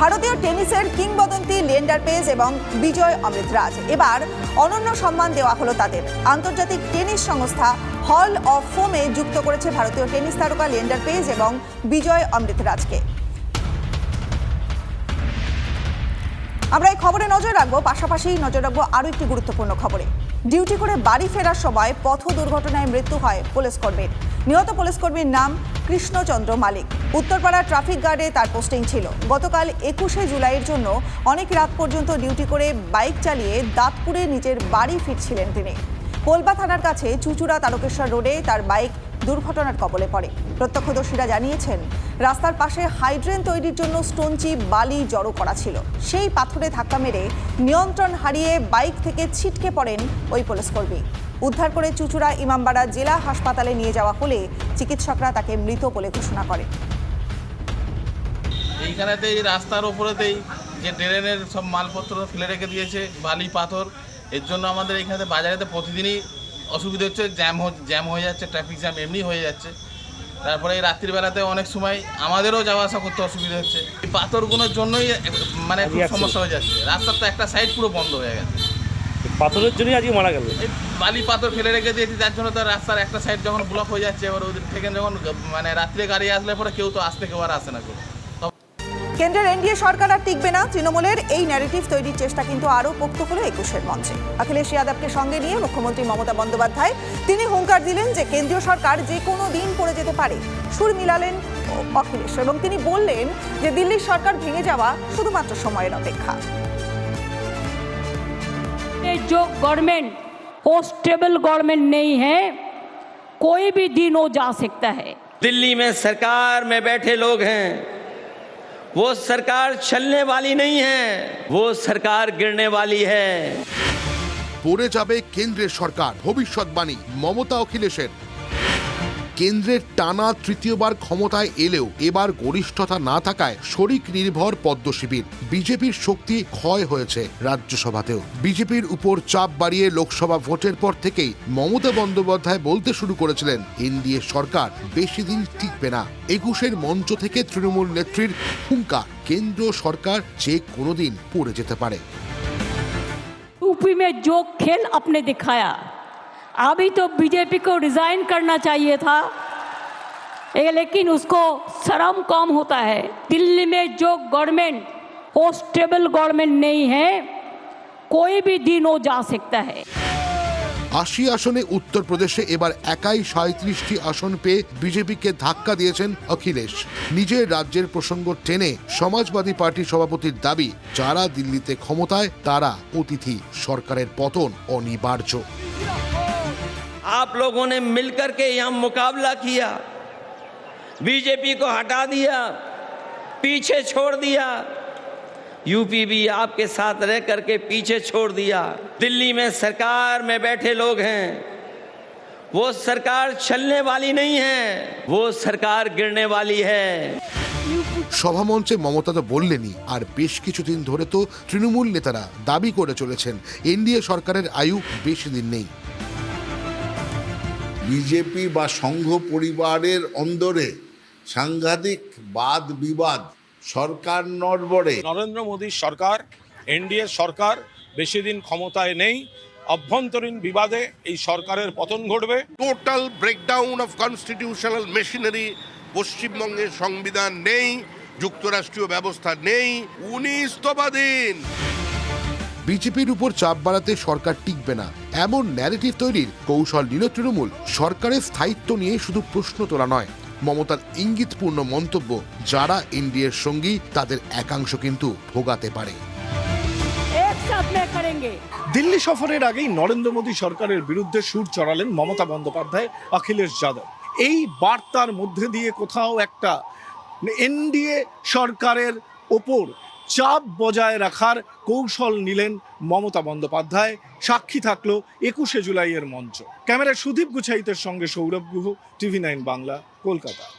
ভারতীয় টেনিসের কিংবদন্তি লিয়েন্ডার পেজ এবং বিজয় অমৃতরাজ। এবার অনন্য সম্মান দেওয়া হলো তাদের। আন্তর্জাতিক টেনিস সংস্থা হল অফ ফোমে যুক্ত করেছে ভারতীয় টেনিস তারকা লিয়েন্ডার পেজ এবং বিজয় অমৃতরাজকে। আমরা এই খবরে নজর রাখব, পাশাপাশি নজর রাখব আরও একটি গুরুত্বপূর্ণ খবরে। ডিউটি করে বাড়ি ফেরার সময় পথ দুর্ঘটনায় মৃত্যু হয় পুলিশকর্মীর নিহত পুলিশকর্মীর নাম কৃষ্ণচন্দ্র মালিক। উত্তরপাড়া ট্রাফিক গার্ডে তার পোস্টিং ছিল। গতকাল একুশে জুলাইয়ের জন্য অনেক রাত পর্যন্ত ডিউটি করে বাইক চালিয়ে দাঁতপুরে নিজের বাড়ি ফিরছিলেন তিনি। কোলবা থানার কাছে চুচুড়া তারকেশ্বর রোডে তার বাইক দুর্ঘটনার কবলে পড়ে। প্রত্যক্ষদর্শীরা জানিয়েছেন, রাস্তার পাশে হাইড্রেন তৈরির জন্য স্টোনচি বালি জড়ো করা ছিল। সেই পাথরে ধাক্কা মেরে নিয়ন্ত্রণ হারিয়ে বাইক থেকে ছিটকে পড়েন ওই পুলিশকর্মী উদ্ধার করে চুচুড়া ইমামবাড়া জেলা হাসপাতালে নিয়ে যাওয়া হলে চিকিৎসকরা তাকে মৃত বলে ঘোষণা করে এইখানেতেই, রাস্তার ওপরেতেই যে ট্রেনের সব মালপত্র ফেলে রেখে দিয়েছে, বালি, পাথর এর জন্য আমাদের এখানে বাজারেতে প্রতিদিনই অসুবিধা হচ্ছে জ্যাম জ্যাম হয়ে যাচ্ছে ট্রাফিক জ্যাম এমনি হয়ে যাচ্ছে। তারপরে এই রাত্রিবেলাতে অনেক সময় আমাদেরও যাওয়া আসা করতে অসুবিধা হচ্ছে। এই পাথরগুলোর জন্যই মানে খুব সমস্যা হয়ে যাচ্ছে। রাস্তার তো একটা সাইড পুরো বন্ধ হয়ে গেছে। পাথরের জন্যই আজকে মারা গেল। এই বালি পাথর ফেলে রেখে দিয়েছি যার জন্য তো রাস্তার একটা সাইড যখন ব্লক হয়ে যাচ্ছে এবার ওদের থেকে যখন মানে রাত্রে গাড়ি আসলে পরে কেউ তো আসতে কেউ আর আসে না কেউ। কেন্দ্রের এনডিএ সরকার আর টিকবে না তৃণমূলের এই ন্যারেটিভ তৈরির চেষ্টা কিন্তু আরও পোক্ত হলো একুশের মঞ্চে অখিলেশ যাদবকে সঙ্গে নিয়ে মুখ্যমন্ত্রী মমতা বন্দ্যোপাধ্যায় তিনি হুঙ্কার দিলেন যে কেন্দ্রীয় সরকার যে কোনো দিন পড়ে যেতে পারে সুর মিলালেন অখিলেশ এবং তিনি বললেন যে দিল্লির সরকার ভেঙে যাওয়া শুধুমাত্র সময়ের অপেক্ষা ये जो गवर्नमेंट वो स्टेबल गवर्नमेंट नहीं है कोई भी दिन वो जा सकता है दिल्ली में सरकार में बैठे लोग हैं वो सरकार चलने वाली नहीं है वो सरकार गिरने वाली है পড়ে যাবে কেন্দ্রের সরকার ভবিষ্যৎবাণী মমতা অখিলেশের কেন্দ্রের টানা তৃতীয়বার ক্ষমতায় এলেও এবার গরিষ্ঠতা না থাকায় শরিক নির্ভর পদ্ম শিবির বিজেপির শক্তি ক্ষয় হয়েছে রাজ্যসভাতেও বিজেপির উপর চাপ বাড়িয়ে লোকসভা ভোটের পর থেকেই মমতা বন্দ্যোপাধ্যায় বলতে শুরু করেছিলেন এনডিএ সরকার বেশি দিন টিকবে না একুশের মঞ্চ থেকে তৃণমূল নেত্রীর হুঙ্কার কেন্দ্র সরকার যে কোনোদিন পড়ে যেতে পারে यूपी में जो खेल आपने दिखाया अभी तो बीजेपी को रिजाइन करना चाहिए था ए, लेकिन उसको शर्म कम होता है दिल्ली में जो गवर्नमेंट वो स्टेबल गवर्नमेंट नहीं है कोई भी दिन वो जा सकता है আশি আসনে উত্তরপ্রদেশে এবার একাই সাঁত্রিশটি আসন পেয়ে বিজেপিকে ধাক্কা দিয়েছেন অখিলেশ নিজের রাজ্যের প্রসঙ্গ টেনে সমাজবাদী পার্টির সভাপতির দাবি যারা দিল্লিতে ক্ষমতায় তারা অতিথি সরকারের পতন অনিবার্য आप लोगों ने मिलकर के यहाँ मुकाबला किया बीजेपी को हटा दिया पीछे छोड़ दिया यूपी भी आपके साथ रह करके पीछे छोड़ दिया दिल्ली में सरकार में बैठे लोग हैं वो सरकार चलने वाली नहीं है वो सरकार गिरने वाली है সভামঞ্চে মমতা তো বললেনই আর বেশ কিছুদিন ধরে তো তৃণমূল নেতারা দাবি করে চলেছেন এনডিএ সরকারের আয়ু বেশি দিন নেই বিজেপি বা সংঘ পরিবারের অন্দরে সাংঘাতিক বাদ বিবাদ সরকার নড়বড়ে। নরেন্দ্র মোদীর সরকার এনডিএ সরকার বেশি দিন ক্ষমতায় নেই। অভ্যন্তরীণ বিবাদে এই সরকারের পতন ঘটবে। Total breakdown of constitutional machinery পশ্চিমবঙ্গের সংবিধান নেই যুক্তরাষ্ট্রীয় ব্যবস্থা নেই উনি ইস্তফা দিন। বিজেপির উপর চাপ বাড়াতে সরকার টিকবে না। এমন ন্যারেটিভ তৈরির কৌশল নিল তৃণমূল সরকারের স্থায়িত্ব নিয়ে শুধু প্রশ্ন তোলা নয় মমতার ইঙ্গিতপূর্ণ মন্তব্য যারা এনডিএর সঙ্গী তাদের একাংশ কিন্তু ভোগাতে পারে। দিল্লি সফরের আগেই নরেন্দ্র মোদী সরকারের বিরুদ্ধে সুর চড়ালেন মমতা বন্দ্যোপাধ্যায় অখিলেশ যাদব। এই বার্তার মধ্যে দিয়ে কোথাও একটা এনডিএ সরকারের ওপর চাপ বজায় রাখার কৌশল নিলেন মমতা বন্দ্যোপাধ্যায়। সাক্ষী থাকল একুশে জুলাইয়ের মঞ্চ। ক্যামেরা সুদীপ গুছাইতের সঙ্গে সৌরভ গুহ, টিভি নাইন বাংলা, কলকাতা।